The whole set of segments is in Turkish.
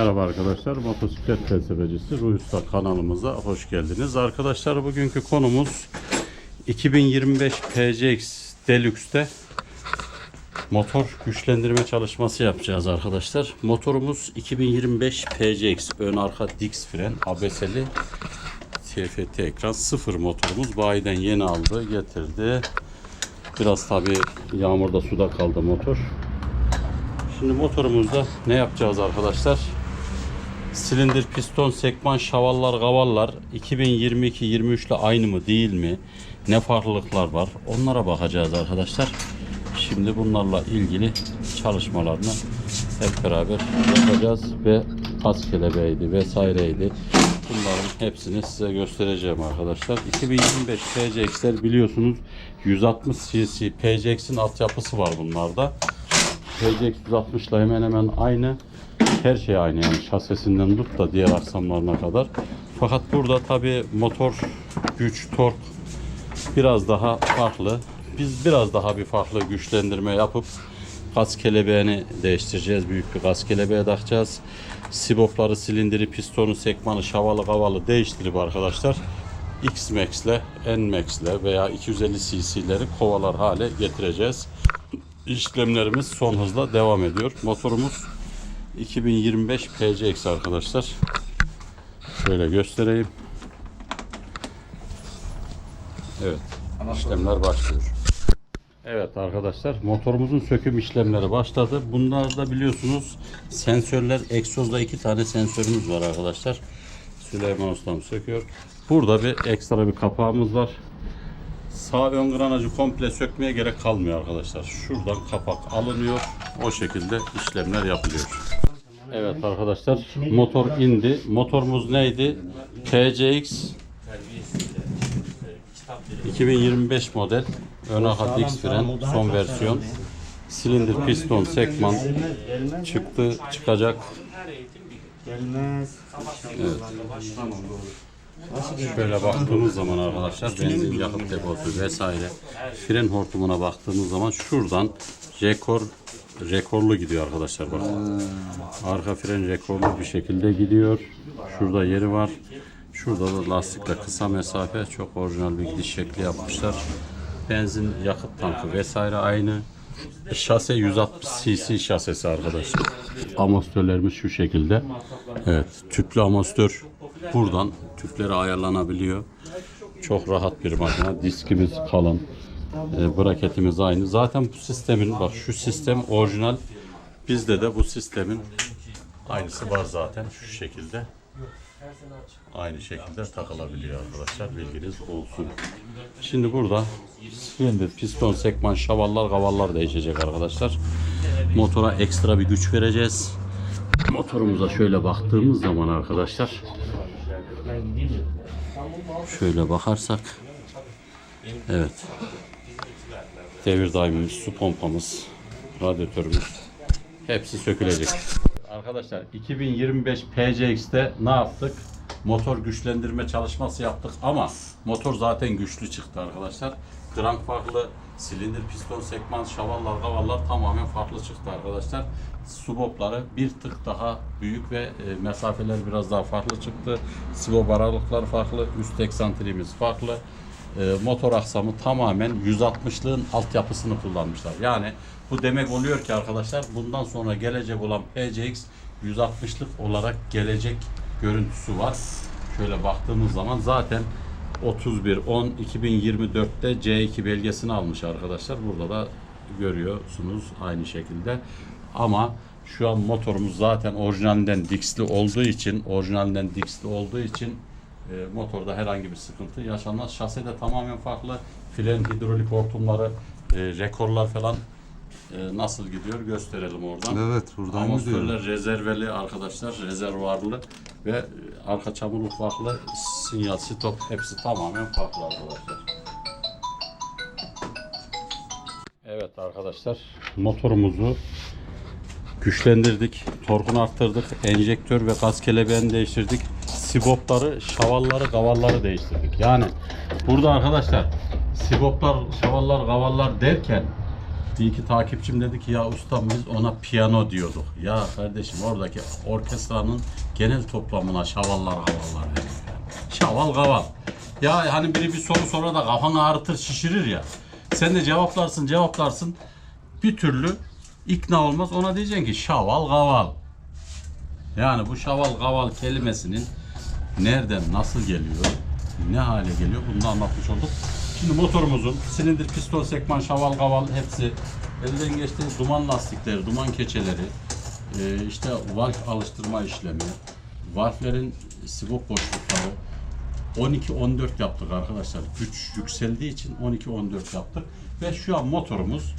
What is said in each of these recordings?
Merhaba arkadaşlar, motosiklet felsefecisi Usta kanalımıza hoş geldiniz. Arkadaşlar bugünkü konumuz 2025 PCX Deluxe'te motor güçlendirme çalışması yapacağız arkadaşlar. Motorumuz 2025 PCX ön arka disk fren ABS'li TFT ekran sıfır motorumuz bayiden yeni aldı getirdi. Biraz tabi yağmurda suda kaldı motor. Şimdi motorumuzda ne yapacağız arkadaşlar? Silindir, piston, sekman, şavallar, kavallar 2022-23 ile aynı mı değil mi? Ne farklılıklar var? Onlara bakacağız arkadaşlar. Şimdi bunlarla ilgili çalışmalarını hep beraber yapacağız ve gaz kelebeğiydi vesaireydi. Bunların hepsini size göstereceğim arkadaşlar. 2025 PCX'ler biliyorsunuz 160 cc PCX'in altyapısı var bunlarda. PCX 160 ile hemen hemen aynı. Her şey aynı yani şasesinden tut da diğer aksamlarına kadar. Fakat burada tabi motor güç, tork biraz daha farklı. Biz biraz daha bir farklı güçlendirme yapıp gaz kelebeğini değiştireceğiz. Büyük bir gaz kelebeğe takacağız. Sibopları, silindiri, pistonu, sekmanı, şavalı, kavalı değiştirip arkadaşlar X-Max ile N-Max ile veya 250 cc'leri kovalar hale getireceğiz. İşlemlerimiz son hızla devam ediyor. Motorumuz 2025 PCX arkadaşlar. Şöyle göstereyim. Evet. işlemler başlıyor. Evet arkadaşlar motorumuzun söküm işlemleri başladı. Bunlar da biliyorsunuz sensörler egzozda iki tane sensörümüz var arkadaşlar. Süleyman Ustam söküyor. Burada bir ekstra bir kapağımız var. Sağ ön granajı komple sökmeye gerek kalmıyor arkadaşlar. Şuradan kapak alınıyor. O şekilde işlemler yapılıyor. Evet arkadaşlar motor indi. Motorumuz neydi? PCX 2025 model. Ön arka disk fren son versiyon. Silindir, piston, sekman çıktı, çıkacak. Gelmez. Şöyle baktığımız zaman arkadaşlar benzin yakıt deposu vesaire fren hortumuna baktığımız zaman şuradan rekor rekorlu gidiyor arkadaşlar bakın. Arka fren rekorlu bir şekilde gidiyor. Şurada yeri var. Şurada da lastikle kısa mesafe çok orijinal bir gidiş şekli yapmışlar. Benzin yakıt tankı vesaire aynı. Şase 160 cc şasesi arkadaşlar. Amortisörlerimiz şu şekilde. Evet, tüplü amortisör buradan tüpleri ayarlanabiliyor. Çok rahat bir makine. Diskimiz kalın. E, braketimiz aynı. Zaten bu sistemin bak şu sistem orijinal. Bizde de bu sistemin aynısı var zaten şu şekilde. Aynı şekilde takılabiliyor arkadaşlar. Bilginiz olsun. Şimdi burada silindir, piston, sekman, şavallar, kavallar değişecek arkadaşlar. Motora ekstra bir güç vereceğiz. Motorumuza şöyle baktığımız zaman arkadaşlar şöyle bakarsak evet devir daimimiz, su pompamız, radyatörümüz hepsi sökülecek. Arkadaşlar 2025 PCX'te ne yaptık? Motor güçlendirme çalışması yaptık ama motor zaten güçlü çıktı arkadaşlar. Crank farklı, silindir, piston, sekman, şavallar, kavallar tamamen farklı çıktı arkadaşlar. Subopları bir tık daha büyük ve e, mesafeler biraz daha farklı çıktı. Sibop aralıklar farklı, üst eksantriğimiz farklı. E, motor aksamı tamamen 160'lığın altyapısını kullanmışlar. Yani bu demek oluyor ki arkadaşlar bundan sonra gelecek olan PCX 160'lık olarak gelecek görüntüsü var. Şöyle baktığımız zaman zaten 31 10 2024'te C2 belgesini almış arkadaşlar. Burada da görüyorsunuz aynı şekilde. Ama şu an motorumuz zaten orijinalinden Dix'li olduğu için, orijinalinden Dix'li olduğu için e, motorda herhangi bir sıkıntı yaşanmaz. Şase de tamamen farklı. Fren hidrolik hortumları, e, rekorlar falan e, nasıl gidiyor gösterelim oradan. Evet buradan Amortisörler gidiyor. rezerveli arkadaşlar, rezervuarlı ve arka çamurluk farklı, sinyal, stop hepsi tamamen farklı arkadaşlar. Evet arkadaşlar, motorumuzu güçlendirdik, torkunu arttırdık, enjektör ve gaz kelebeğini değiştirdik. Sibopları, şavalları, kavalları değiştirdik. Yani burada arkadaşlar siboplar, şavallar, kavallar derken Bir iki takipçim dedi ki ya ustam biz ona piyano diyorduk. Ya kardeşim oradaki orkestranın genel toplamına şavallar havallar. Yani. Şaval gaval. Ya hani biri bir soru sonra da kafanı ağrıtır şişirir ya. Sen de cevaplarsın cevaplarsın. Bir türlü ikna olmaz. Ona diyeceksin ki şaval gaval. Yani bu şaval gaval kelimesinin nereden nasıl geliyor, ne hale geliyor bunu anlatmış olduk. Şimdi motorumuzun silindir, piston, sekman, şaval, gaval hepsi elden geçtiği duman lastikleri, duman keçeleri, e, işte valf alıştırma işlemi, valflerin sibop boşlukları 12-14 yaptık arkadaşlar. Güç yükseldiği için 12-14 yaptık. Ve şu an motorumuz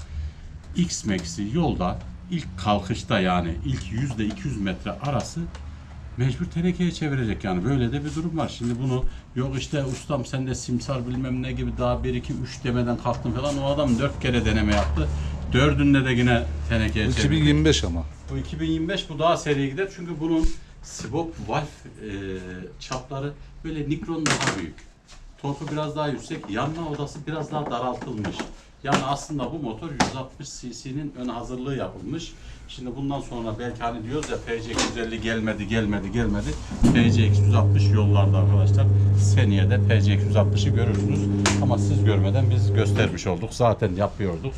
X-Max'i yolda ilk kalkışta yani ilk yüzde 200 metre arası mecbur tenekeye çevirecek yani böyle de bir durum var. Şimdi bunu yok işte ustam sen de simsar bilmem ne gibi daha 1 2 3 demeden kalktın falan o adam 4 kere deneme yaptı. Dördünde de yine tenekeye çevirdi. 2025 ama. Bu 2025 bu daha seri gider çünkü bunun sibop valf e, çapları böyle nikron daha büyük. Torku biraz daha yüksek, yanma odası biraz daha daraltılmış. Yani aslında bu motor 160 cc'nin ön hazırlığı yapılmış. Şimdi bundan sonra belki hani diyoruz ya PC 250 gelmedi, gelmedi, gelmedi. PC 260 yollarda arkadaşlar. Seneye de PC 260'ı görürsünüz. Ama siz görmeden biz göstermiş olduk. Zaten yapıyorduk.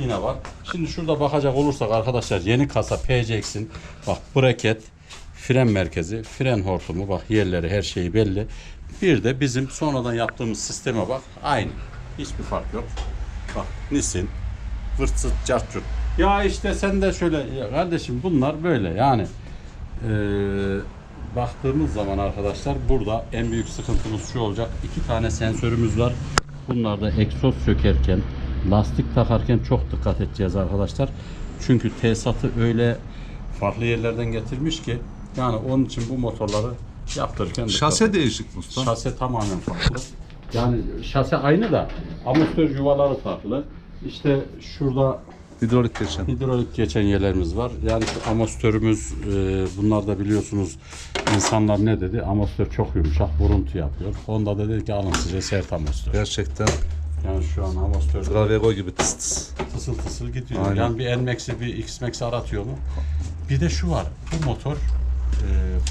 Yine var. Şimdi şurada bakacak olursak arkadaşlar yeni kasa PCX'in bak braket, fren merkezi, fren hortumu bak yerleri her şeyi belli. Bir de bizim sonradan yaptığımız sisteme bak. Aynı. Hiçbir fark yok. Bak Nisin, vırt zırt cart curt. Ya işte sen de şöyle ya kardeşim bunlar böyle yani. Ee, baktığımız zaman arkadaşlar burada en büyük sıkıntımız şu olacak. İki tane sensörümüz var. Bunlarda egzoz sökerken, lastik takarken çok dikkat edeceğiz arkadaşlar. Çünkü tesisatı öyle farklı yerlerden getirmiş ki yani onun için bu motorları yaptırırken Şase değişik Mustafa. Şase tamamen farklı. Yani şase aynı da amortisör yuvaları farklı. İşte şurada Hidrolik geçen. hidrolik geçen yerlerimiz var. Yani şu amortisörümüz e, bunlar da biliyorsunuz insanlar ne dedi? Amortisör çok yumuşak, vuruntu yapıyor. Honda da dedi ki alın size sert amortisör. Gerçekten Yani şu an amortisör Gravego gibi tıs tıs. tısıl tısıl gidiyor. Aynen. Yani bir N-Max'i bir X-Max'i aratıyor mu? Bir de şu var. Bu motor e,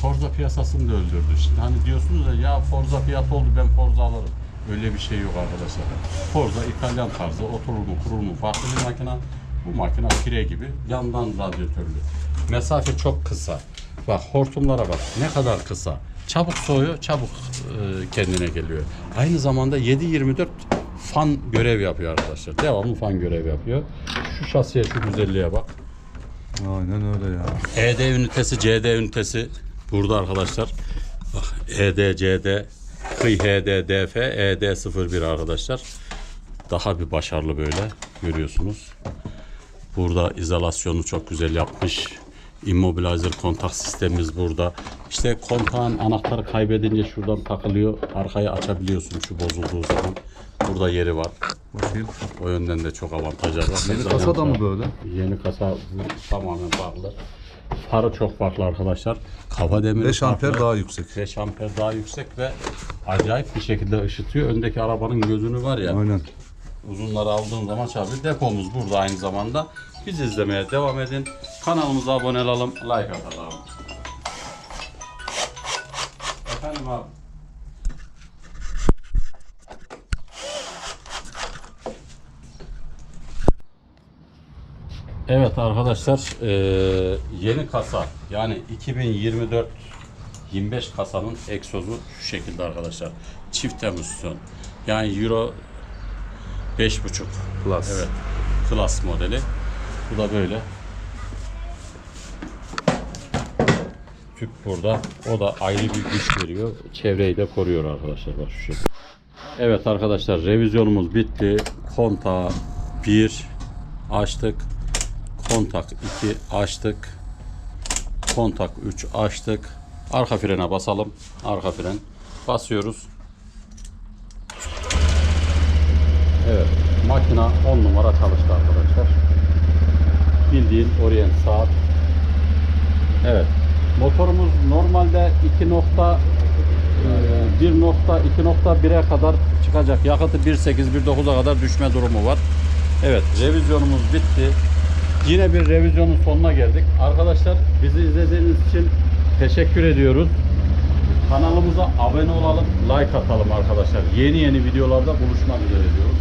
Forza piyasasını da öldürdü. Şimdi hani diyorsunuz ya ya Forza fiyat oldu ben Forza alırım. Öyle bir şey yok arkadaşlar. Forza İtalyan tarzı oturur mu kurur mu farklı bir makina. Bu makina pire gibi yandan radyatörlü. Mesafe çok kısa. Bak hortumlara bak ne kadar kısa. Çabuk soğuyor, çabuk e, kendine geliyor. Aynı zamanda 7-24 fan görev yapıyor arkadaşlar. Devamlı fan görev yapıyor. Şu şasiye, şu güzelliğe bak. Aynen öyle ya. ED ünitesi, CD ünitesi burada arkadaşlar. Bak ED, CD, KI HD, DF, ED01 arkadaşlar. Daha bir başarılı böyle görüyorsunuz. Burada izolasyonu çok güzel yapmış. Immobilizer kontak sistemimiz burada. İşte kontağın anahtarı kaybedince şuradan takılıyor. Arkayı açabiliyorsun şu bozulduğu zaman. Burada yeri var. Bakayım. O yönden de çok avantajlar var. Yeni Zaten kasa da mı böyle? Yeni kasa bu tamamen farklı. Farı çok farklı arkadaşlar. Kafa demiri 5 amper farklı. daha yüksek. 5 amper daha yüksek ve acayip bir şekilde ışıtıyor. Öndeki arabanın gözünü var ya Aynen. uzunları aldığın zaman çarpıyor. Depomuz burada aynı zamanda. Biz izlemeye devam edin. Kanalımıza abone olalım, like atalım. Efendim abi. Evet arkadaşlar yeni kasa yani 2024 25 kasanın egzozu şu şekilde arkadaşlar. Çift emisyon. Yani Euro 5.5 Plus. Evet. Klas modeli. Bu da böyle. Tüp burada. O da ayrı bir güç veriyor. Çevreyi de koruyor arkadaşlar. Bak şu şekilde. Evet arkadaşlar revizyonumuz bitti. Kontağı 1 açtık. Kontak 2 açtık. Kontak 3 açtık. Arka frene basalım. Arka fren. Basıyoruz. Evet. Makina 10 numara çalıştı arkadaşlar. Bildiğin orient saat. Evet. Motorumuz normalde 2 nokta e, 1.2.1'e kadar çıkacak. Yakıtı 1.8 1.9'a kadar düşme durumu var. Evet revizyonumuz bitti. Yine bir revizyonun sonuna geldik. Arkadaşlar bizi izlediğiniz için teşekkür ediyoruz. Kanalımıza abone olalım, like atalım arkadaşlar. Yeni yeni videolarda buluşmak üzere diyoruz.